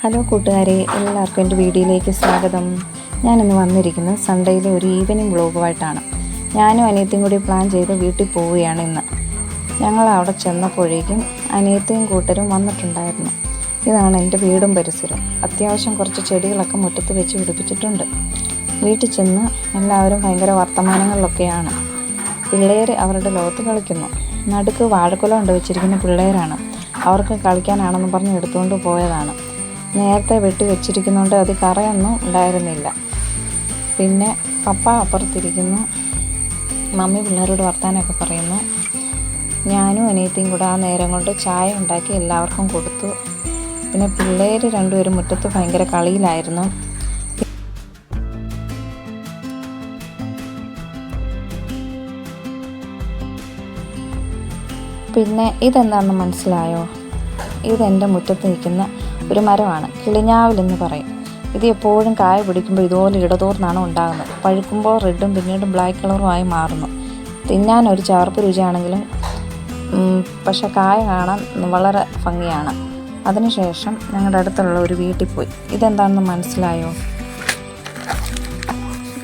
Hello കൂട്ടുകാരെ എല്ലാവർക്കും എന്റെ വീഡിയോയിലേക്ക് സ്വാഗതം. ഞാനിന്ന് വന്നിരിക്കുന്നത് സൺഡേയിലെ ഒരു ഈവനിങ് വ്ളോഗുമായിട്ടാണ്. ഞാനും അനിയത്തിയും കൂടി പ്ലാൻ ചെയ്ത് വീട്ടിൽ പോവുകയാണ് ഇന്ന്. ഞങ്ങൾ അവിടെ ചെന്നപ്പോഴേക്കും അനിയത്തിയും കൂട്ടരും വന്നിട്ടുണ്ടായിരുന്നു. ഇതാണ് എന്റെ വീടും പരിസരവും. അത്യാവശ്യം കുറച്ച് ചെടികളൊക്കെ മുറ്റത്ത് വെച്ച് പിടിപ്പിച്ചിട്ടുണ്ട്. വീട്ടിൽ ചെന്ന് എല്ലാവരും ഭയങ്കര വർത്തമാനങ്ങളിലൊക്കെയാണ്. പിള്ളേർ അവരുടെ ലോകത്ത് കളിക്കുന്നു. നടുക്ക് വാഴക്കുല കൊണ്ട് വെച്ചിരിക്കുന്ന പിള്ളേരാണ്. അവർക്ക് കളിക്കാനാണെന്ന് പറഞ്ഞ് എടുത്തുകൊണ്ട് പോയതാണ്. നേരത്തെ വെട്ടി വെച്ചിരിക്കുന്നതുകൊണ്ട് അത് കറയൊന്നും ഉണ്ടായിരുന്നില്ല. പിന്നെ പപ്പ അപ്പുറത്തിരിക്കുന്നു. മമ്മി പിള്ളേരോട് വർത്താനമൊക്കെ പറയുന്നു. ഞാനും അനിയത്തിയും കൂടെ ആ നേരം കൊണ്ട് ചായ ഉണ്ടാക്കി എല്ലാവർക്കും കൊടുത്തു. പിന്നെ പിള്ളേർ രണ്ടുപേരും മുറ്റത്ത് ഭയങ്കര കളിയിലായിരുന്നു. പിന്നെ ഇതെന്താണെന്ന് മനസ്സിലായോ? ഇതെന്റെ മുറ്റത്ത് നിൽക്കുന്ന ഒരു മരമാണ്. കിളിഞ്ഞാവിലെന്ന് പറയും. ഇത് എപ്പോഴും കായ പിടിക്കുമ്പോൾ ഇതുപോലെ ഇടതൂർന്നാണ് ഉണ്ടാകുന്നത്. പഴുക്കുമ്പോൾ റെഡും പിന്നീട് ബ്ലാക്ക് കളറുമായി മാറുന്നു. തിന്നാൻ ഒരു ചാർപ്പ് രുചിയാണെങ്കിലും പക്ഷെ കായ കാണാൻ വളരെ ഭംഗിയാണ്. അതിനുശേഷം ഞങ്ങളുടെ അടുത്തുള്ള ഒരു വീട്ടിൽ പോയി. ഇതെന്താണെന്ന് മനസ്സിലായോ?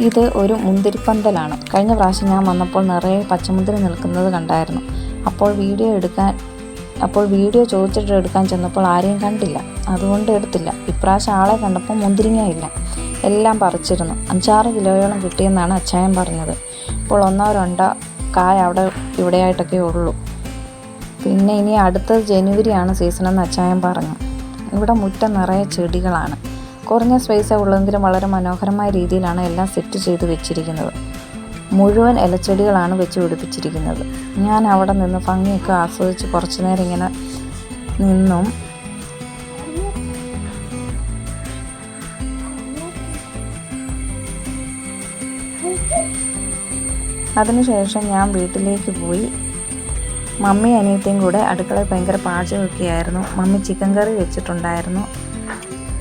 ഇത് ഒരു മുന്തിരിപ്പന്തലാണ്. കഴിഞ്ഞ പ്രാവശ്യം ഞാൻ വന്നപ്പോൾ നിറയെ പച്ചമുന്തിരി നിൽക്കുന്നത് കണ്ടായിരുന്നു. അപ്പോൾ വീഡിയോ എടുക്കാൻ അപ്പോൾ വീഡിയോ ചോദിച്ചിട്ട് എടുക്കാൻ ചെന്നപ്പോൾ ആരെയും കണ്ടില്ല. അതുകൊണ്ട് എടുത്തില്ല. ഇപ്രാവശ്യം ആളെ കണ്ടപ്പോൾ മുന്തിരിങ്ങ ഇല്ല. എല്ലാം പറിച്ചിരുന്നു. അഞ്ചാറ് കിലോയോളം കിട്ടിയെന്നാണ് അച്ചായൻ പറഞ്ഞത്. ഇപ്പോൾ ഒന്നോ രണ്ടോ കായ അവിടെ ഇവിടെയായിട്ടൊക്കെ ഉള്ളൂ. പിന്നെ ഇനി അടുത്തത് ജനുവരിയാണ് സീസൺ എന്ന് അച്ചായൻ പറഞ്ഞു. ഇവിടെ മുറ്റം നിറയെ ചെടികളാണ്. കുറഞ്ഞ സ്പേസേ ഉള്ളെങ്കിലും വളരെ മനോഹരമായ രീതിയിലാണ് എല്ലാം സെറ്റ് ചെയ്ത് വെച്ചിരിക്കുന്നത്. മുഴുവൻ ഇലച്ചെടികളാണ് വെച്ച് പിടിപ്പിച്ചിരിക്കുന്നത്. ഞാൻ അവിടെ നിന്ന് ഭംഗിയൊക്കെ ആസ്വദിച്ച് കുറച്ചു നേരം ഇങ്ങനെ നിന്നും. അതിനുശേഷം ഞാൻ വീട്ടിലേക്ക് പോയി. മമ്മി അനിയത്തിയും കൂടെ അടുക്കളയിൽ ഭയങ്കര പാചകമൊക്കെയായിരുന്നു മമ്മി ചിക്കൻ കറി വെച്ചിട്ടുണ്ടായിരുന്നു.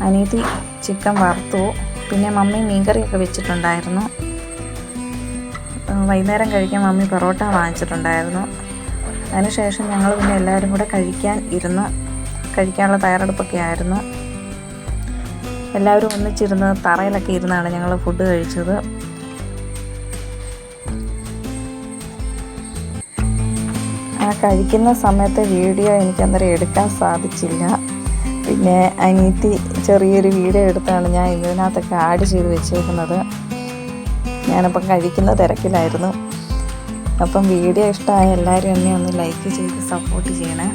അനിയത്തി ചിക്കൻ വറുത്തു. പിന്നെ മമ്മി മീൻകറിയൊക്കെ വെച്ചിട്ടുണ്ടായിരുന്നു. വൈകുന്നേരം കഴിക്കാൻ മമ്മി പൊറോട്ട വാങ്ങിച്ചിട്ടുണ്ടായിരുന്നു. അതിനുശേഷം ഞങ്ങൾ പിന്നെ എല്ലാവരും കൂടെ കഴിക്കാൻ ഇരുന്ന് കഴിക്കാനുള്ള തയ്യാറെടുപ്പൊക്കെ ആയിരുന്നു. എല്ലാവരും ഒന്നിച്ചിരുന്ന് തറയിലൊക്കെ ഇരുന്നാണ് ഞങ്ങൾ ഫുഡ് കഴിച്ചത്. ആ കഴിക്കുന്ന സമയത്തെ വീഡിയോ എനിക്ക് അന്നേരം എടുക്കാൻ സാധിച്ചില്ല. പിന്നെ അനിയത്തി ചെറിയൊരു വീഡിയോ എടുത്താണ് ഞാൻ ഇതിനകത്തൊക്കെ ആഡ് ചെയ്ത് വെച്ചേക്കുന്നത്. ഞാനപ്പം കഴിക്കുന്ന തിരക്കിലായിരുന്നു. അപ്പം വീഡിയോ ഇഷ്ടമായ എല്ലാവരും എന്നെ ഒന്ന് ലൈക്ക് ചെയ്ത് സപ്പോർട്ട് ചെയ്യണേ.